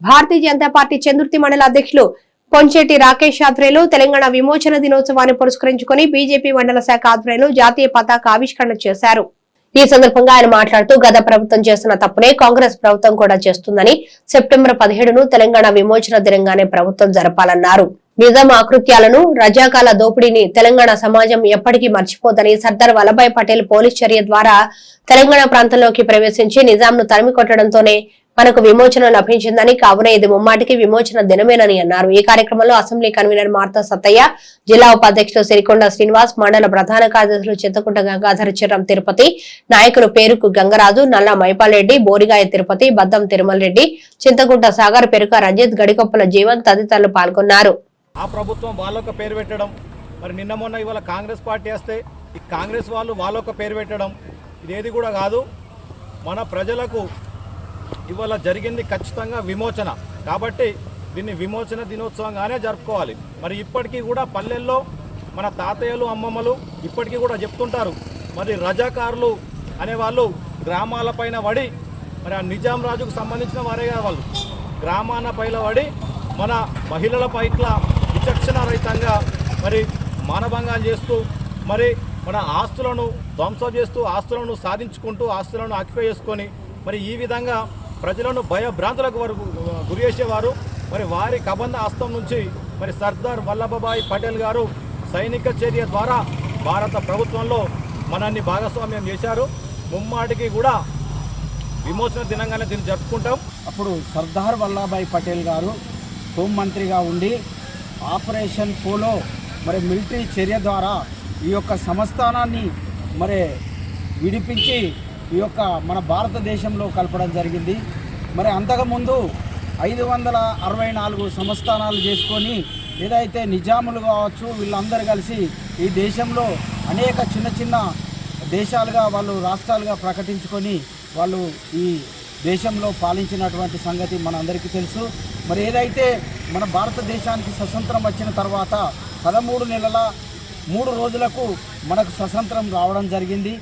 Bharatiya Janata party Chandurthi మండల అధ్యక్షులు పొంచెట్టి రాకేష్ ఆధ్వర్యంలో తెలంగాణ విమోచన దినోత్సవాన్ని పురస్కరించుకుని బీజేపీ మండల శాఖ ఆధ్వర్యంలో జాతీయ పతాక ఆవిష్కరణ చేశారు. ఈ సందర్భంగా ఆయన మాట్లాడుతూ గత ప్రభుత్వం చేస్తున్న తప్పునే కాంగ్రెస్ ప్రభుత్వం కూడా చేస్తుందని సెప్టెంబర్ పదిహేడును తెలంగాణ విమోచన దినంగానే ప్రభుత్వం జరపాలన్నారు. నిజాం ఆకృత్యాలను రజాకాల దోపిడీని తెలంగాణ సమాజం ఎప్పటికీ మర్చిపోదని సర్దార్ వల్లభాయ్ పటేల్ పోలీస్ చర్య ద్వారా తెలంగాణ ప్రాంతంలోకి ప్రవేశించి నిజాంను తరిమి కొట్టడంతోనే మనకు విమోచన లభించిందని కావున ఇది ముమ్మాటికి విమోచన దినమేనని అన్నారు. ఈ కార్యక్రమంలో అసెంబ్లీ కన్వీనర్ మార్తా సత్తయ్య జిల్లా ఉపాధ్యక్షులు సిరికొండ శ్రీనివాస్ మండల ప్రధాన కార్యదర్శులు చింతకుంట గంగాధర చిరం తిరుపతి నాయకులు పేరుకు గంగరాజు నల్ల మైపాలరెడ్డి బోరిగాయ తిరుపతి బద్దం తిరుమల రెడ్డి చింతకుంట సాగర్ పెరుక రంజిత్ గడికొప్పల జీవన్ తదితరులు పాల్గొన్నారు. ఆ ప్రభుత్వం వాళ్ళొక పేరు పెట్టడం మరి నిన్న మొన్న ఇవాళ కాంగ్రెస్ పార్టీ వస్తే ఈ కాంగ్రెస్ వాళ్ళు వాళ్ళొక పేరు పెట్టడం ఇదేది కూడా కాదు. మన ప్రజలకు ఇవాళ జరిగింది ఖచ్చితంగా విమోచన. కాబట్టి దీన్ని విమోచన దినోత్సవంగానే జరుపుకోవాలి. మరి ఇప్పటికీ కూడా పల్లెల్లో మన తాతయ్యలు అమ్మమ్మలు ఇప్పటికీ కూడా చెప్తుంటారు మరి రజాకారులు అనేవాళ్ళు గ్రామాలపైన పడి మరి ఆ నిజాం రాజుకు సంబంధించిన వారే వాళ్ళు. గ్రామాన పైన పడి మన మహిళల పైట్ల విచక్షణ రహితంగా మరి మానభంగాలు చేస్తూ మరి మన ఆస్తులను ధ్వంసం చేస్తూ ఆస్తులను సాధించుకుంటూ ఆస్తులను ఆక్యుపై చేసుకొని మరి ఈ విధంగా ప్రజలను భయభ్రాంతులకు వరకు గురి చేసేవారు. మరి వారి కబంధ హస్తం నుంచి మరి సర్దార్ వల్లభభాయ్ పటేల్ గారు సైనిక చర్య ద్వారా భారత ప్రభుత్వంలో మనల్ని భాగస్వామ్యం చేశారు. ముమ్మాటికి కూడా విమోచన దినంగానే దీన్ని జరుపుకుంటాం. అప్పుడు సర్దార్ వల్లభాయ్ పటేల్ గారు హోంమంత్రిగా ఉండి ఆపరేషన్ పోలో మరి మిలిటరీ చర్య ద్వారా ఈ యొక్క సంస్థానాన్ని మరి విడిపించి ఈ యొక్క మన భారతదేశంలో కలపడం జరిగింది. మరి అంతకుముందు ఐదు వందల అరవై నాలుగు సంస్థానాలు చేసుకొని ఏదైతే నిజాములు కావచ్చు వీళ్ళందరూ కలిసి ఈ దేశంలో అనేక చిన్న చిన్న దేశాలుగా వాళ్ళు రాష్ట్రాలుగా ప్రకటించుకొని వాళ్ళు ఈ దేశంలో పాలించినటువంటి సంగతి మనందరికీ తెలుసు. మరి ఏదైతే మన భారతదేశానికి స్వతంత్రం వచ్చిన తర్వాత పదమూడు నెలల మూడు రోజులకు మనకు స్వతంత్రం రావడం జరిగింది.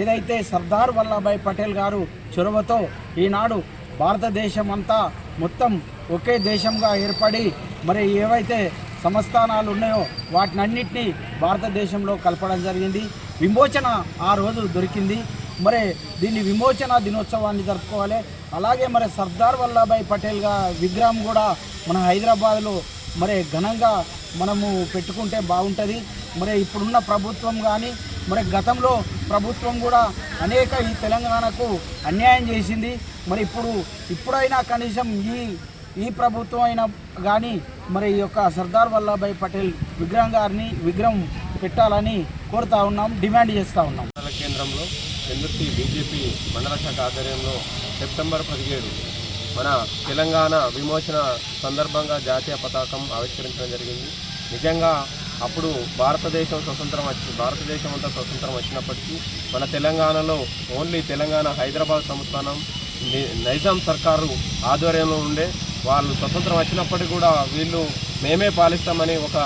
ఏదైతే సర్దార్ వల్లభాయ్ పటేల్ గారు చొరవతో ఈనాడు భారతదేశం అంతా మొత్తం ఒకే దేశంగా ఏర్పడి మరి ఏవైతే సంస్థానాలు ఉన్నాయో వాటినన్నింటినీ భారతదేశంలో కలపడం జరిగింది. విమోచన ఆ రోజు దొరికింది. మరి దీన్ని విమోచన దినోత్సవాన్ని జరుపుకోవాలి. అలాగే మరి సర్దార్ వల్లభాయ్ పటేల్గా విగ్రహం కూడా మన హైదరాబాద్లో మరి ఘనంగా మనము పెట్టుకుంటే బాగుంటుంది. మరి ఇప్పుడున్న ప్రభుత్వం కానీ మరి గతంలో ప్రభుత్వం కూడా అనేక ఈ తెలంగాణకు అన్యాయం చేసింది. మరి ఇప్పుడు ఇప్పుడైనా కనీసం ఈ ఈ ప్రభుత్వం అయినా కానీ మరి ఈ యొక్క సర్దార్ వల్లభాయ్ పటేల్ విగ్రహం గారిని విగ్రహం పెట్టాలని కోరుతా ఉన్నాం డిమాండ్ చేస్తూ ఉన్నాం. కేంద్రంలో ఎందుకు బీజేపీ మండల శాఖ ఆధ్వర్యంలో సెప్టెంబర్ పదిహేడు మన తెలంగాణ విమోచన సందర్భంగా జాతీయ పతాకం ఆవిష్కరించడం జరిగింది. నిజంగా అప్పుడు భారతదేశం స్వతంత్రం వచ్చి భారతదేశం అంతా స్వతంత్రం వచ్చినప్పటికీ మన తెలంగాణలో ఓన్లీ తెలంగాణ హైదరాబాద్ సంస్థానం నైజాం సర్కారు ఆధ్వర్యంలో ఉండే వాళ్ళు స్వతంత్రం వచ్చినప్పటికీ కూడా వీళ్ళు మేమే పాలిస్తామని ఒక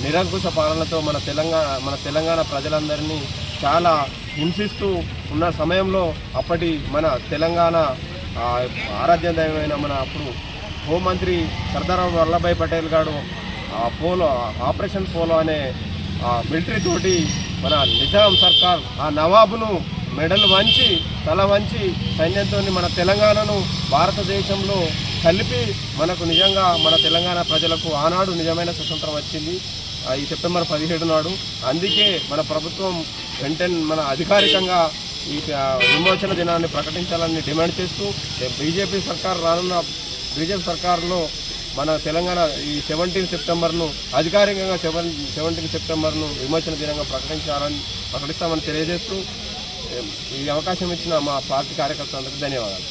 నిరంకుశ పాలనతో మన తెలంగాణ మన తెలంగాణ ప్రజలందరినీ చాలా హింసిస్తూ ఉన్న సమయంలో అప్పటి మన తెలంగాణ ఆరాధ్య దైవమైన మన అప్పుడు హోంమంత్రి సర్దార్ వల్లభాయ్ పటేల్ గారు పోలో ఆపరేషన్ పోలో అనే ఆ మిలిటరీ తోటి మన నిజాం సర్కార్ ఆ నవాబును మెడలు వంచి తల వంచి సైన్యంతో మన తెలంగాణను భారతదేశంలో కలిపి మనకు నిజంగా మన తెలంగాణ ప్రజలకు ఆనాడు నిజమైన స్వతంత్రం వచ్చింది. ఈ సెప్టెంబర్ పదిహేడు నాడు. అందుకే మన ప్రభుత్వం వెంటనే మన అధికారికంగా ఈ విమోచన దినాన్ని ప్రకటించాలని డిమాండ్ చేస్తూ బీజేపీ సర్కార్ రానున్న బీజేపీ సర్కారులో మన తెలంగాణ ఈ సెవెంటీన్ సెప్టెంబర్ను అధికారికంగా సెవెన్ సెవెంటీన్ సెప్టెంబర్ను విమోచన దినంగా ప్రకటించాలని ప్రకటిస్తామని తెలియజేస్తూ ఈ అవకాశం ఇచ్చిన మా పార్టీ కార్యకర్తలందరికీ ధన్యవాదాలు.